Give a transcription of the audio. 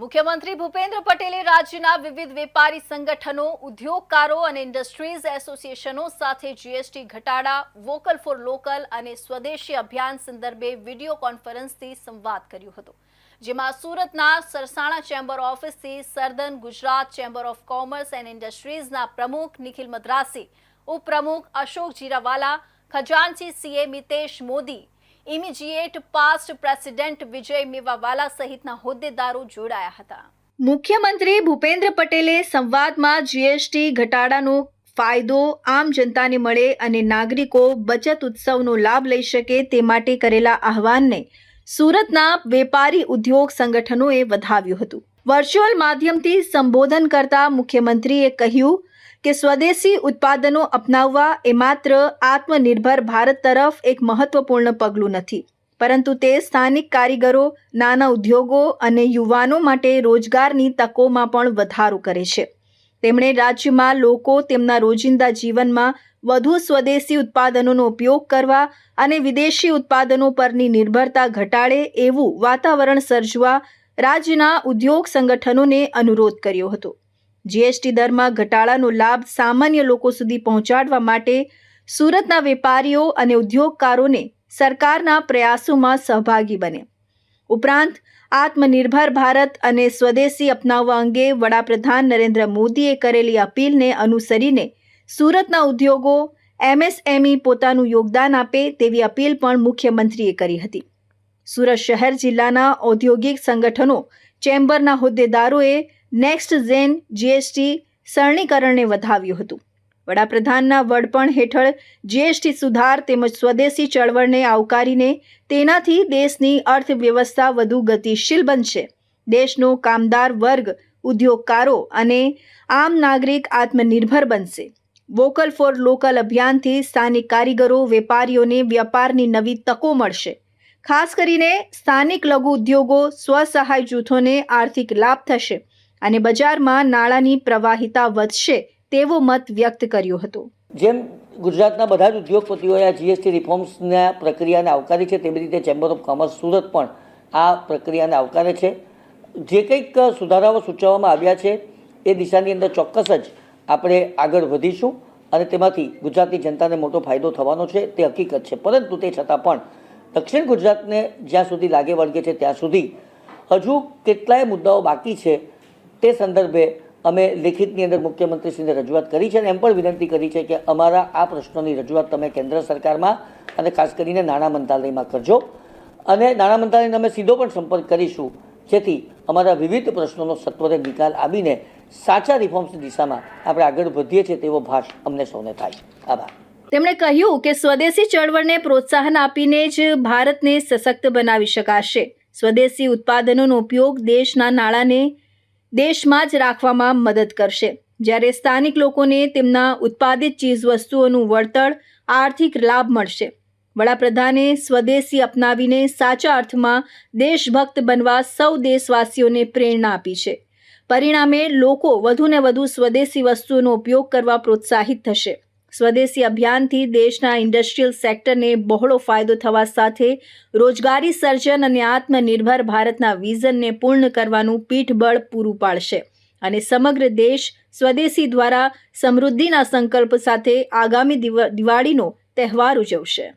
મુખ્યમંત્રી ભૂપેન્દ્ર પટેલે રાજ્યના વિવિધ વેપારી સંગઠનો, ઉદ્યોગકારો અને ઇન્ડસ્ટ્રીઝ એસોસિએશનો સાથે જીએસટી ઘટાડા, વોકલ ફોર લોકલ અને સ્વદેશી અભિયાન સંદર્ભે વીડિયો કોન્ફરન્સથી સંવાદ કર્યો હતો, જેમાં સુરતના Sarsana chamber ઓફિસથી southern Gujarat chamber of commerce and ઇન્ડસ્ટ્રીઝના પ્રમુખ નિખિલ મદ્રાસી, ઉપપ્રમુખ Ashok Jirawala, ખજાનચી CA Mitesh Modi immediate past president Vijay Mewawala સહિતના હોદ્દેદારો જોડાયા હતા. મુખ્યમંત્રી ભૂપેન્દ્ર પટેલે સંવાદમાં જીએસટી ઘટાડાનો ફાયદો આમ જનતાને મળે અને નાગરિકો બચત ઉત્સવનો લાભ લઈ શકે તે માટે કરેલા આહવાનને સુરતના વેપારી ઉદ્યોગ સંગઠનોએ વધાવ્યું હતું. વર્ચ્યુઅલ માધ્યમથી સંબોધન કરતા મુખ્યમંત્રીએ કહ્યું કે સ્વદેશી ઉત્પાદનો અપનાવવા એ માત્ર આત્મનિર્ભર ભારત તરફ એક મહત્વપૂર્ણ પગલું નથી. પરંતુ તે સ્થાનિક કારીગરો, નાના ઉદ્યોગો અને યુવાનો માટે રોજગારની તકોમાં પણ વધારો કરે છે. તેમણે રાજ્યમાં લોકો તેમના રોજિંદા જીવનમાં વધુ સ્વદેશી ઉત્પાદનોનો ઉપયોગ કરવા અને વિદેશી ઉત્પાદનો પરની નિર્ભરતા ઘટાડે એવું વાતાવરણ સર્જવા રાજ્યના ઉદ્યોગ સંગઠનોને અનુરોધ કર્યો હતો. જીએસટી દરમાં ઘટાડાનો લાભ સામાન્ય લોકો સુધી પહોંચાડવા માટે સુરતના વેપારીઓ અને ઉદ્યોગકારોને સરકારના પ્રયાસોમાં સહભાગી બને. ઉપરાંત, આત્મનિર્ભર ભારત અને સ્વદેશી અપનાવવા અંગે વડાપ્રધાન નરેન્દ્ર મોદીએ કરેલી અપીલને અનુસરીને સુરતના ઉદ્યોગો એમએસએમઈ પોતાનું યોગદાન આપે તેવી અપીલ પણ મુખ્યમંત્રીએ કરી હતી. સુરત શહેર જિલ્લાના ઔદ્યોગિક સંગઠનો ચેમ્બરના હોદ્દેદારોએ નેક્સ્ટ ઝેન જીએસટી સરળીકરણને વધાવ્યું હતું. વડાપ્રધાનના વડપણ હેઠળ જીએસટી સુધાર તેમજ સ્વદેશી ચળવળને આવકારીને તેનાથી દેશની અર્થવ્યવસ્થા વધુ ગતિશીલ બનશે. દેશનો કામદાર વર્ગ, ઉદ્યોગકારો અને આમ નાગરિક આત્મનિર્ભર બનશે. વોકલ ફોર લોકલ અભિયાનથી સ્થાનિક કારીગરો, વેપારીઓને વ્યાપારની નવી તકો મળશે. ખાસ કરીને સ્થાનિક લઘુ ઉદ્યોગો સ્વસહાય જૂથોને આર્થિક લાભ થશે. અને બજારમાં નાણાંની પ્રવાહિતા વધશે તેવો મત વ્યક્ત કર્યો હતો. જેમ ગુજરાતના બધા જ ઉદ્યોગપતિઓએ આ જીએસટી રિફોર્મ્સના પ્રક્રિયાને આવકારી છે, તેવી રીતે ચેમ્બર ઓફ કોમર્સ સુરત પણ આ પ્રક્રિયાને આવકારે છે. જે કંઈક સુધારાઓ સૂચવવામાં આવ્યા છે, એ દિશાની અંદર ચોક્કસ જ આપણે આગળ વધીશું અને તેમાંથી ગુજરાતની જનતાને મોટો ફાયદો થવાનો છે, તે હકીકત છે. પરંતુ તે છતાં પણ દક્ષિણ ગુજરાતને જ્યાં સુધી લાગે વળગે છે, ત્યાં સુધી હજુ કેટલાય મુદ્દાઓ બાકી છે તે સંદર્ભે અમે લેખિતની અંદર મુખ્યમંત્રીશ્રીને રજૂઆત કરી છે અને એમ પણ વિનંતી કરી છે કે અમારા આ પ્રશ્નોની રજૂઆત તમે કેન્દ્ર સરકારમાં અને ખાસ કરીને નાણાં મંત્રાલયમાં કરજો. અને નાણાં મંત્રાલયને અમે સીધો પણ સંપર્ક કરીશું. જેથી અમારા વિવિધ પ્રશ્નોનો સત્વરે નિકાલ આવીને સાચા રિફોર્મ્સની દિશામાં આપણે આગળ વધીએ છીએ તેવો ભાષ અમને સૌને થાય. આભાર. તેમણે કહ્યું કે સ્વદેશી ચળવળને પ્રોત્સાહન આપીને જ ભારતને સશક્ત બનાવી શકાશે. સ્વદેશી ઉત્પાદનોનો ઉપયોગ દેશના નાણાંને દેશમાં જ રાખવામાં મદદ કરશે. જ્યારે સ્થાનિક લોકોને તેમના ઉત્પાદિત ચીજવસ્તુઓનું વળતર, આર્થિક લાભ મળશે. વડાપ્રધાને સ્વદેશી અપનાવીને સાચા અર્થમાં દેશભક્ત બનવા સૌ દેશવાસીઓને પ્રેરણા આપી છે. પરિણામે લોકો વધુને વધુ સ્વદેશી વસ્તુઓનો ઉપયોગ કરવા પ્રોત્સાહિત થશે. સ્વદેશી અભિયાનથી દેશના ઇન્ડસ્ટ્રીયલ સેક્ટરને બહોળો ફાયદો થવા સાથે રોજગારી સર્જન અને આત્મનિર્ભર ભારતના વિઝનને પૂર્ણ કરવાનું પીઠબળ પૂરું પાડશે. અને સમગ્ર દેશ સ્વદેશી દ્વારા સમૃદ્ધિના સંકલ્પ સાથે આગામી દિવા- દિવાળીનો તહેવાર ઉજવશે.